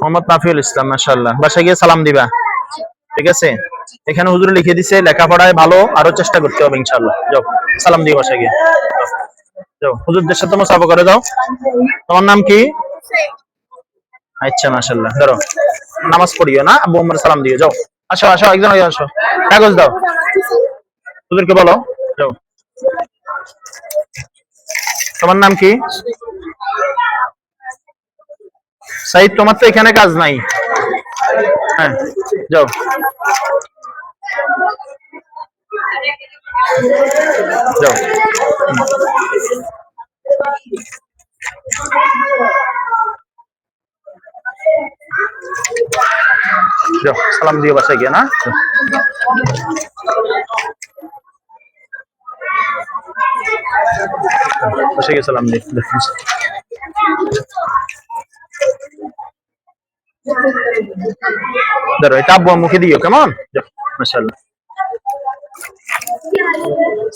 মোহাম্মদ নাফিউল ইসলাম মাশাআল্লাহ। বাসায় গিয়ে সালাম দিবা। ঠিক আছে? এখানে হুজুর লিখে দিছে লেখাপড়ায় ভালো আরও চেষ্টা করতে হবে ইনশাআল্লাহ। যাও সালাম দিও বাসায় গিয়ে। যাও। যাও হুজুরদের সাথে মুসাফা করে দাও। তোমার নাম কি? আচ্ছা মাশাআল্লাহ। ধরো নামাজ পড়িও না আব্বু আম্মার সালাম দিও। যাও আসো আসো একজন আসো। কাগজ দাও। হুজুরকে বলো যাও। তোমার নাম কি? সাইদ, তোমার তো এখানে কাজ নাই। হ্যাঁ যাও। যাও। সালাম দিও বাসায় গিয়ে, না? বাসায় গিয়ে সালাম দেখুন ধরো এটা আব্বু মুখে দিও, কেমন? মাশাআল্লাহ।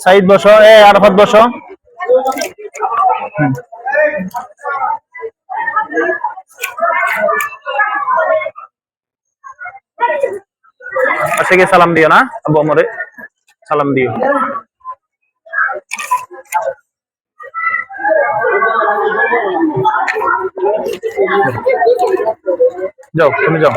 সাইদ বসো, এ, আরাফাত বসো। গিয়ে সালাম দিও না, আব্বু আমরে সালাম দিও। যাও তুমি যাও।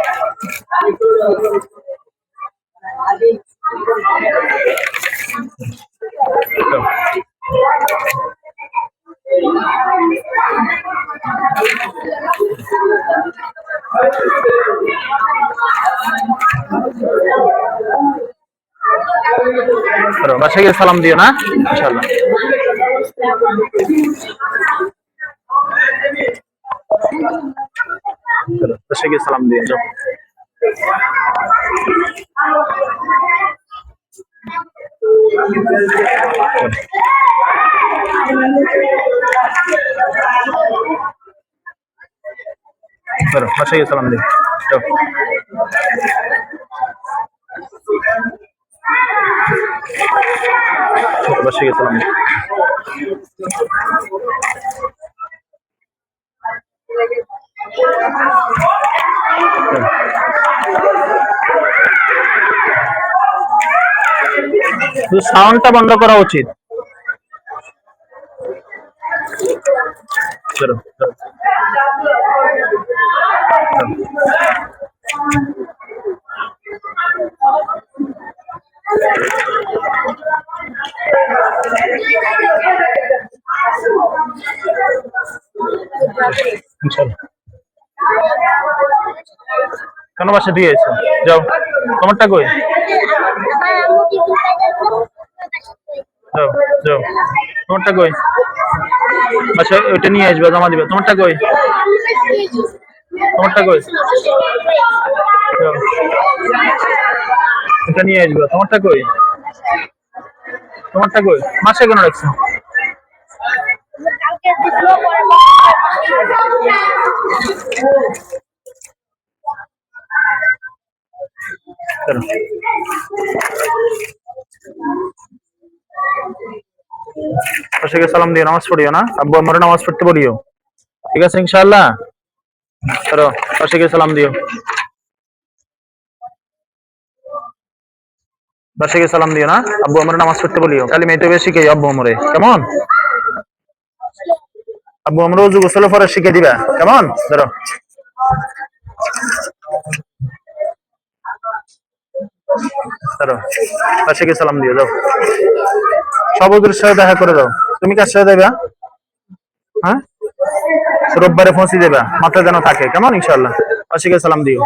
বাসায় গিয়ে সালাম দিও না? ইনশাআল্লাহ। বাসায় গিয়ে সালাম দিও যাও। করো, বাসায় গিয়ে সালাম গিয়ে সালাম দিও সাউন্ডটা বন্ধ করা উচিত চলো চলো। কেন বাসা দিয়ে এসো? যাও। তোমারটা কই? যাও যাও। তোমারটা কই? আচ্ছা ওইটা নিয়ে আসবে, জমা দিবে। তোমারটা কই? তোমারটা কই। এটা নিয়ে আসবে। তোমারটা কই? তোমারটা কই? মাসে কেন রাখছো? সালাম দিও নামাজ পড়িও না? আব্বু আমার নামাজ পড়তে বলিও। ঠিক আছে, ইনশাআল্লাহ? চলো গিয়ে সালাম দিও। গিয়ে সালাম দিও না? আব্বু আমার নামাজ পড়তে বলিও। তাহলে মেয়েটা বেশি শিখে আব্বু আমরে কেমন? আব্বু, আমরা উজু গোসল পরে শিখে দিবা। কেমন? ধরো। ধরো। পাশে সালাম দিও, যাও। সব সাথে দেখা করে দাও তুমি কার সাথে দেবা হ্যাঁ? রোববারে পৌঁছে দেবা মাথায় যেন থাকে। কেমন? ইনশাল্লাহ পাশে গিয়ে সালাম দিও।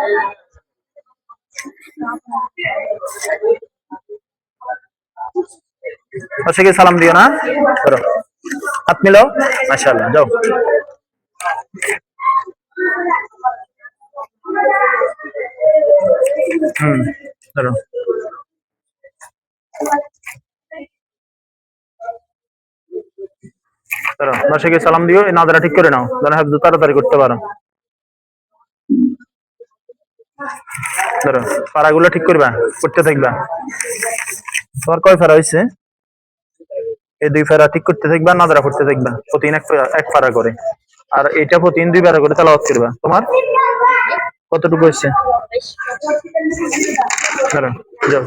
পাশে সালাম দিও না? ধরো। হাত মিলাও। মাশাআল্লাহ, যাও। বাসায় সালাম দিও, এই নাদারা ঠিক করে নাও যেন হাফ তাড়াতাড়ি করতে পারো। ধরো, পাড়াগুলো ঠিক করবা, করতে থাকবা। তোমার কয় ফাড়া হয়েছে এই দুই ফেরা ঠিক করতে থাকবা নাদারা করতে থাকবা প্রতিদিন এক ফেরা- করে। আর এটা প্রতিদিন দুইবার করে তেলাওয়াত করবা। তোমার? কতটুকু করো, যাও।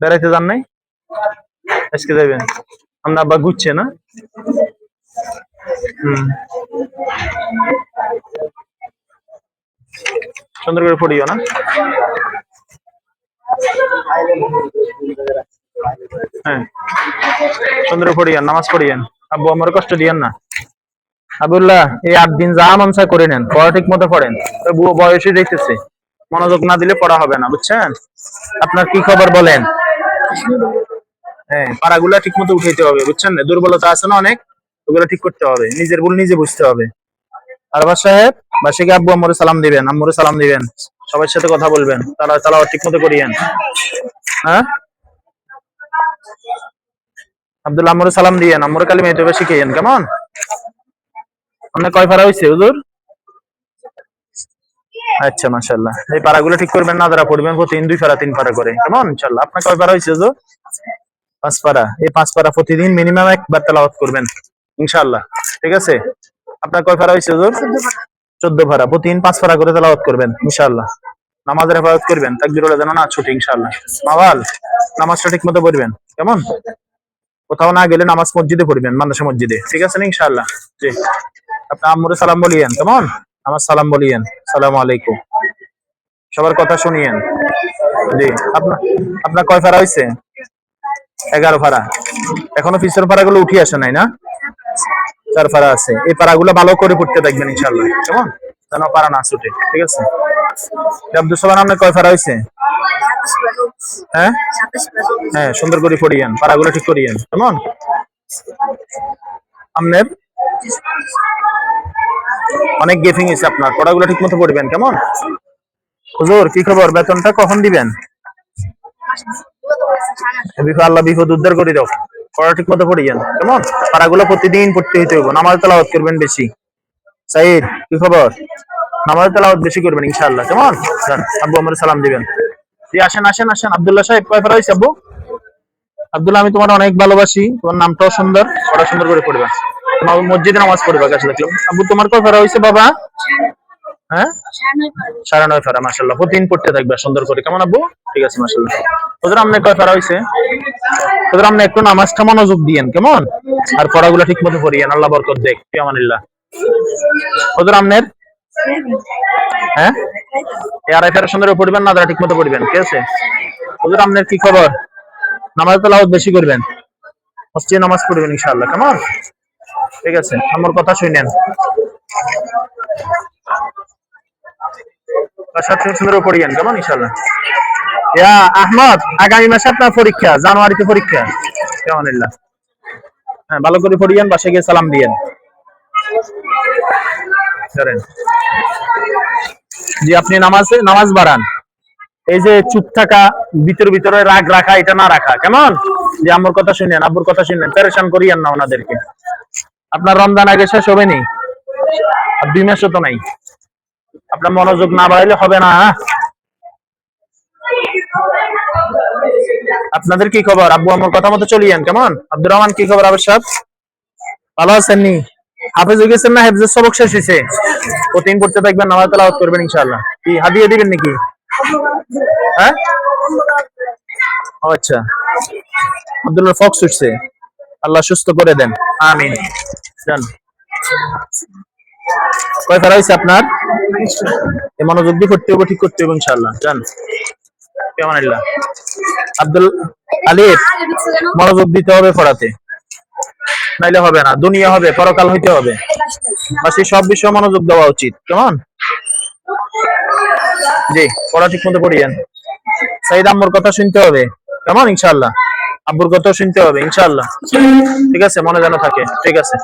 বেড়াইতে যান নাই? আজকে যাবেন আমরা আব্বা ঘুরছে না? হুম। সুন্দর করে পড়িও না? হ্যাঁ। পড়িয়েন নামাজ পড়িয়েন আব্বু, আমার কষ্ট দিয়েন না। আবুল্লাহ এই আট দিন যা মনসা করে নেন, পড়া ঠিক মতো পড়েন। বয়সে দেখতেছে। মনোযোগ না দিলে পড়া হবে না, বুঝছেন? আপনার কি খবর বলেন? হ্যাঁ পাড়াগুলা ঠিক মতো উঠাইতে হবে, বুঝছেন? না দুর্বলতা আছে না অনেক? ওগুলো ঠিক করতে হবে, নিজের ভুল নিজে বুঝতে হবে। আরবাস সাহেব বাসাকে আব্বু আম্মুরে সালাম দিবেন, আম্মুরে সালাম দিবেন, সবার সাথে কথা বলবেন, তারা তারা ঠিক মতো করিয়েন। হ্যাঁ? আব্দুল আম্মুরে সালাম দিয়েন, আম্মুরে কালি মেয়ে শিখিয়েন, কেমন? আপনার কয় পারা হয়েছে হুজুর? আচ্ছা মাশাল্লাহ এই পারাগুলো ঠিক করবেন, না যারা পড়বেন, প্রতিদিন দুই পারা, তিন পারা করে। কেমন? ইনশাল্লাহ আপনার কয় পারা হয়েছে হুজুর? পাঁচ পারা। এই পাঁচ পারা প্রতিদিন মিনিমাম একবার তেলাওয়াত করবেন ইনশাল্লাহ ঠিক আছে? আপনার কয় পারা হয়েছে হুজুর? চোদ্দ পারা প্রতিদিন পাঁচ পারা করে তেলাওয়াত করবেন ইনশাল্লাহ নামাজের হেফাজত করবেন তাকবির হলে যেন না ছুটি ইনশাল্লাহ মাওয়াল, নামাজটা ঠিক মতো পড়বেন, কেমন? কোথাও না গেলে নামাজ মসজিদে পড়বেন, মাদ্রাসা মসজিদে। ঠিক আছে না ইনশাল্লাহ জি। আপনার আম্মুরে সালাম বলিয়েন, কেমন? আমার সালাম বলিয়েন, সালাম আলাইকুম। সবার কথা শুনিয়েন। জি, আপনার আপনার কয় ফাড়া হয়েছে এগারো ফাড়া এখনও পিছের ফাড়াগুলো উঠে আসে নাই না? চার ফাড়া আছে। এই পাড়াগুলো ভালো করে পড়তে দেখবেন ইনশাল্লাহ কেমন? যেন পাড়া না ছুটে ঠিক আছে? আব্দুল সালাম আপনার কয় ফাড়া হয়েছে হ্যাঁ? হ্যাঁ সুন্দর করে পড়িয়েন পাড়াগুলো ঠিক করিয়েন। কেমন? আপনার অনেক গেফিং হয়েছে আপনার পড়াগুলো ঠিক মতো পড়বেন কেমন? হুজুর কি খবর? বেতনটা কখন দিবেন? আল্লাহ বিপদ উদ্ধার করে দাও। পড়া ঠিক মতো পড়িয়েন কেমন? পাড়াগুলো প্রতিদিন পড়তে হইতে হইব। নামাজ তেলাওয়াত করবেন বেশি। সাইদ কি খবর? নামাজ তেলাওয়াত বেশি করবেন ইনশাআল্লাহ। কেমন? আব্বু আমার সালাম দিবেন। জি আসেন আসেন আসেন। আব্দুল্লাহ সাহেব, কয় ফেরা হয়েছে আব্বু? আব্দুল্লাহ, আমি তোমার অনেক ভালোবাসি। তোমার নামটাও সুন্দর। পড়া সুন্দর করে পড়বে। মসজিদে নামাজ পড়বে কাছে দেখলাম। আব্বু, তোমার কয় ফেরা হয়েছে বাবা? হ্যাঁ? নয় ফেরা মাসাল্লাহ প্রতিদিন পড়তে থাকবে, সুন্দর করে। কেমন আব্বু? ঠিক আছে মাসাল্লাহ ওদের আমনে আমনে একটু নামাজটা মনোযোগ দিয়েন, কেমন? আর পড়াগুলো ঠিক মতো পড়িয়েন, আল্লাহ বরকত দেখ কেমানিল্লাহ ওদের আমনের হ্যাঁ? সুন্দর পড়বেন না তারা পড়বেন, ঠিক আছে? আমনের কি খবর? নামাজ বেশি করবেন। নামাজ পড়বেন কেমন? ঠিক আছে আমার কথা শুনেন। সুন্দর পড়িয়েন কেমন ইনশাআল্লাহ? ইয়া আহমদ, আগামী মাসে আপনার পরীক্ষা, জানুয়ারিতে পরীক্ষা। কেমন হ্যাঁ ভালো করে বাসায় গিয়ে সালাম দিয়েন জি, আপনি নামাজে, নামাজ বাড়ান। এই যে চুপ থাকা, ভিতর ভিতরে রাগ রাখা, এটা না রাখা, কেমন? যে আম্মুর কথা শুনেন, আব্বুর কথা শুনেন, পেরেশান করিয়েন না ওনাদেরকে। আপনার রমজান আগে শেষ হবে নি দুই মাসও তো নাই। আপনার মনোযোগ না বাড়াইলে হবে না হ্যাঁ? আপনাদের কি খবর? আব্বু আমার কথা মতো চলিয়েন কেমন? আব্দুর রহমান, কি খবর আবার সাহেব? ভালো আছেন নি? হাফেজ হয়ে গেছেন না? হেফজের সবক শেষ হয়েছে। প্রতিদিন পড়তে থাকবেন, নামাজ তেলাওয়াত করবেন, ইনশাআল্লাহ। কি, হাদিয়ে দিবেন নাকি? হ্যাঁ? আচ্ছা। আব্দুল্লাহ ফক্স উঠছে। আল্লাহ সুস্থ করে দেন। আমিন। যান। কয় ফেরা হয়েছে আপনার? মনোযোগ দিয়ে করতে হবে, ঠিক করতে হবে ইনশাআল্লাহ। যান কেমন আল্লাহ আব্দুল আলিফ, মনোযোগ দিতে হবে পড়াতে। নাইলে হবে না, দুনিয়া হবে, পরকাল হইতে হবে। বাসি সব বিষয়ে মনোযোগ দেওয়া উচিত, কেমন? জি, পড়া ঠিক মতো পড়িয়েন। সাইদ আম্মুর কথা শুনতে হবে, কেমন ইনশাআল্লাহ? আব্বুর কথাও শুনতে হবে, ইনশাআল্লাহ। ঠিক আছে, মনে যেন থাকে, ঠিক আছে।